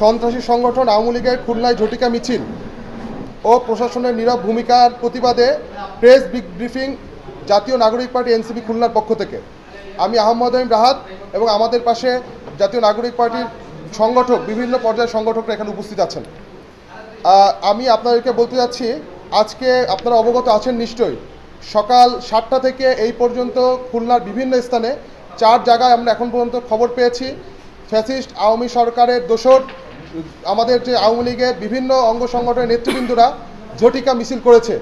সন্ত্রাসী সংগঠন আওয়ামী লীগের খুলনায় ঝটিকা মিছিল ও প্রশাসনের নীরব ভূমিকার প্রতিবাদে প্রেস ব্রিফিং জাতীয় নাগরিক পার্টি এনসিপি খুলনার পক্ষ থেকে। আমি আহমদ আইম রাহাত এবং আমাদের পাশে জাতীয় নাগরিক পার্টির সংগঠক, বিভিন্ন পর্যায়ের সংগঠকরা এখানে উপস্থিত আছেন। আমি আপনাদেরকে বলতে যাচ্ছি, আজকে আপনারা অবগত আছেন নিশ্চয়ই, সকাল সাতটা থেকে এই পর্যন্ত খুলনার বিভিন্ন স্থানে চার জায়গায় আমরা এখন পর্যন্ত খবর পেয়েছি। ফ্যাসিস্ট আওয়ামী সরকারের দোসর আমাদের যে আওয়ামী লীগের বিভিন্ন অঙ্গ সংগঠনের নেতৃবৃন্দরা ঝটিকা মিছিল করেছে,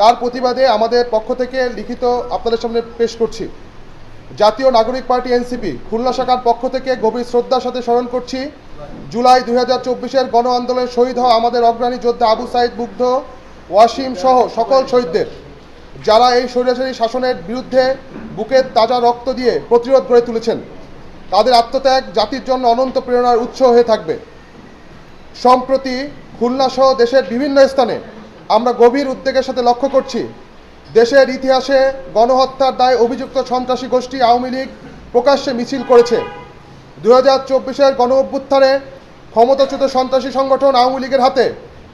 তার প্রতিবাদে আমাদের পক্ষ থেকে লিখিত আপনাদের সামনে পেশ করছি। জাতীয় নাগরিক পার্টি এনসিপি, খুলনা শাখার পক্ষ থেকে গভীর শ্রদ্ধার সাথে স্মরণ করছি, জুলাই দুই হাজার চব্বিশের গণ আন্দোলনে শহীদ হওয়া আমাদের অগ্রণী যোদ্ধা আবু সাইদ মুগ্ধ, ওয়াসিম সহ সকল শহীদদের। যারা এই স্বৈরাচারী শাসনের বিরুদ্ধে বুকের তাজা রক্ত দিয়ে প্রতিরোধ গড়ে তুলেছেন, তাদের আত্মত্যাগ জাতির জন্য অনন্ত প্রেরণার উৎস হয়ে থাকবে। সম্প্রতি খুলনা সহ দেশের বিভিন্ন স্থানে আমরা গভীর উদ্বেগের সাথে লক্ষ্য করছি। দেশের ইতিহাসে গণহত্যার দায়ে অভিযুক্ত সন্ত্রাসী গোষ্ঠী আওয়ামী লীগ প্রকাশ্যে মিছিল করেছে। দু হাজার চব্বিশের গণ অভ্যুত্থানে ক্ষমতাচ্যুত সন্ত্রাসী সংগঠন আওয়ামী লীগের হাতে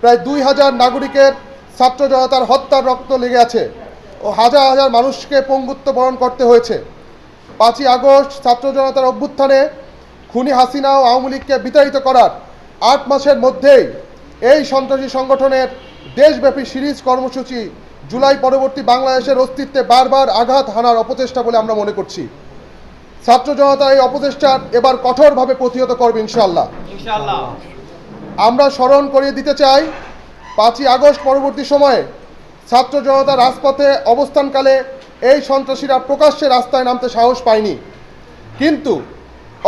প্রায় দুই হাজার নাগরিকের ছাত্র জনতার হত্যার রক্ত লেগে আছে ও হাজার হাজার মানুষকে পঙ্গুত্ব বরণ করতে হয়েছে। পাঁচই আগস্ট ছাত্র জনতার অভ্যুত্থানে খুনি হাসিনা ও আওয়ামী লীগকে বিতাড়িত করার আট মাসের মধ্যেই এই সন্ত্রাসী সংগঠনের দেশব্যাপী সিরিজ কর্মসূচি জুলাই পরবর্তী বাংলাদেশের অস্তিত্বে বারবার আঘাত হানার অপচেষ্টা বলে আমরা মনে করছি। ছাত্র জনতা এই অপচেষ্টার এবার কঠোরভাবে প্রতিহত করবে ইনশাল্লাহ আমরা স্মরণ করিয়ে দিতে চাই পাঁচই আগস্ট পরবর্তী সময়ে ছাত্র জনতা রাজপথে অবস্থানকালে এই সন্ত্রাসীরা প্রকাশ্যে রাস্তায় নামতে সাহস পায়নি। কিন্তু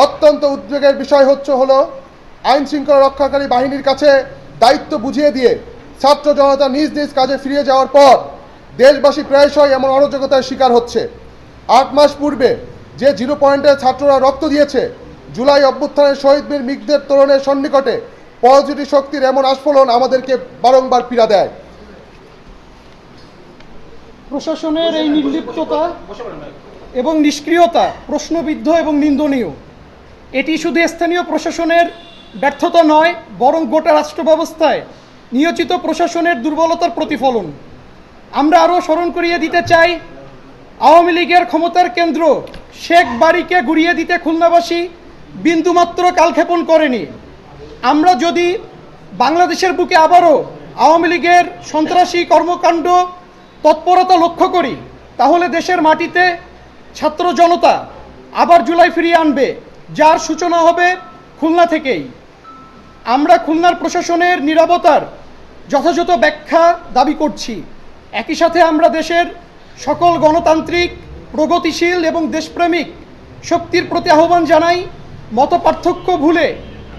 অত্যন্ত উদ্বেগের বিষয় হচ্ছে হলো আইন শৃঙ্খলা রক্ষাকারী বাহিনীর কাছে দায়িত্ব বুঝিয়ে দিয়ে ছাত্র জনতা নিজ নিজ কাজে ফিরে যাওয়ার পর দেশবাসী প্রায়শই এমন অরাজকতার শিকার হচ্ছে। আট মাস পূর্বে যে জিরো পয়েন্টের ছাত্ররা রক্ত দিয়েছে, জুলাই অভ্যুত্থানের শহীদ বীর মিগদের তরুণের সন্নিকটে পজিটিভ শক্তির এমন আস্ফলন আমাদেরকে বারংবার পীড়া দেয়। প্রশাসনের এই নির্লিপ্ততা এবং নিষ্ক্রিয়তা প্রশ্নবিদ্ধ এবং নিন্দনীয়। এটি শুধু স্থানীয় প্রশাসনের ব্যর্থতা নয়, বরং গোটা রাষ্ট্র ব্যবস্থায় নিয়োজিত প্রশাসনের দুর্বলতার প্রতিফলন। আমরা আরও স্মরণ করিয়ে দিতে চাই, আওয়ামী লীগের ক্ষমতার কেন্দ্র শেখ বাড়িকে ঘুরিয়ে দিতে খুলনাবাসী বিন্দুমাত্র কালক্ষেপণ করেনি। আমরা যদি বাংলাদেশের বুকে আবারও আওয়ামী লীগের সন্ত্রাসী কর্মকাণ্ড তৎপরতা লক্ষ্য করি, তাহলে দেশের মাটিতে ছাত্র জনতা আবার জুলাই ফিরিয়ে আনবে, যার সূচনা হবে খুলনা থেকেই। আমরা খুলনার প্রশাসনের নিরাপত্তার যথাযথ ব্যাখ্যা দাবি করছি। একই সাথে আমরা দেশের সকল গণতান্ত্রিক, প্রগতিশীল এবং দেশপ্রেমিক শক্তির প্রতি আহ্বান জানাই, মত পার্থক্য ভুলে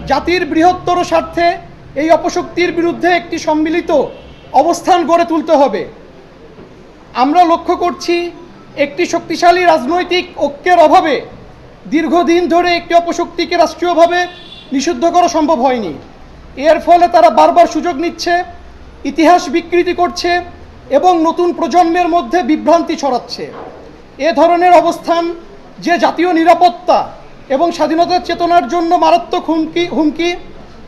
জাতির বৃহত্তর স্বার্থে এই অপশক্তির বিরুদ্ধে একটি সম্মিলিত অবস্থান গড়ে তুলতে হবে। আমরা লক্ষ্য করছি, একটি শক্তিশালী রাজনৈতিক ঐক্যের অভাবে দীর্ঘদিন ধরে একটি অপশক্তিকে রাষ্ট্রীয়ভাবে নিষিদ্ধ করা সম্ভব হয়নি। এর ফলে তারা বারবার সুযোগ নিচ্ছে, ইতিহাস বিকৃতি করছে এবং নতুন প্রজন্মের মধ্যে বিভ্রান্তি ছড়াচ্ছে। এ ধরনের অবস্থান, যে জাতীয় নিরাপত্তা এবং স্বাধীনতার চেতনার জন্য মারাত্মক হুমকি হুমকি,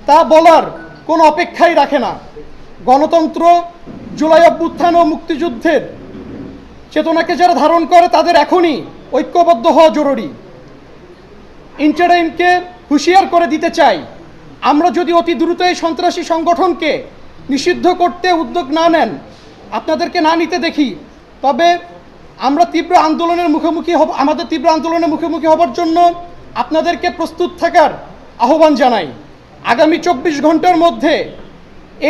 তা বলার কোনো অপেক্ষাই রাখে না। গণতন্ত্র, জুলাই অভ্যুত্থান ও মুক্তিযুদ্ধের চেতনাকে যারা ধারণ করে, তাদের এখনই ঐক্যবদ্ধ হওয়া জরুরি। ইন্টারাইমকে হুঁশিয়ার করে দিতে চাই। আমরা যদি অতি দ্রুত এই সন্ত্রাসী সংগঠনকে নিষিদ্ধ করতে উদ্যোগ না নেন, আপনাদেরকে না নিতে দেখি, তবে আমরা তীব্র আন্দোলনের মুখোমুখি হব, আমাদের তীব্র আন্দোলনের মুখোমুখি হবার জন্য আপনাদেরকে প্রস্তুত থাকার আহ্বান জানাই। আগামী চব্বিশ ঘণ্টার মধ্যে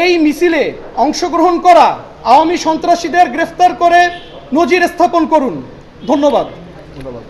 এই মিছিলে অংশগ্রহণ করা আওয়ামী সন্ত্রাসীদের গ্রেফতার করে নজির স্থাপন করুন। ধন্যবাদ। ধন্যবাদ।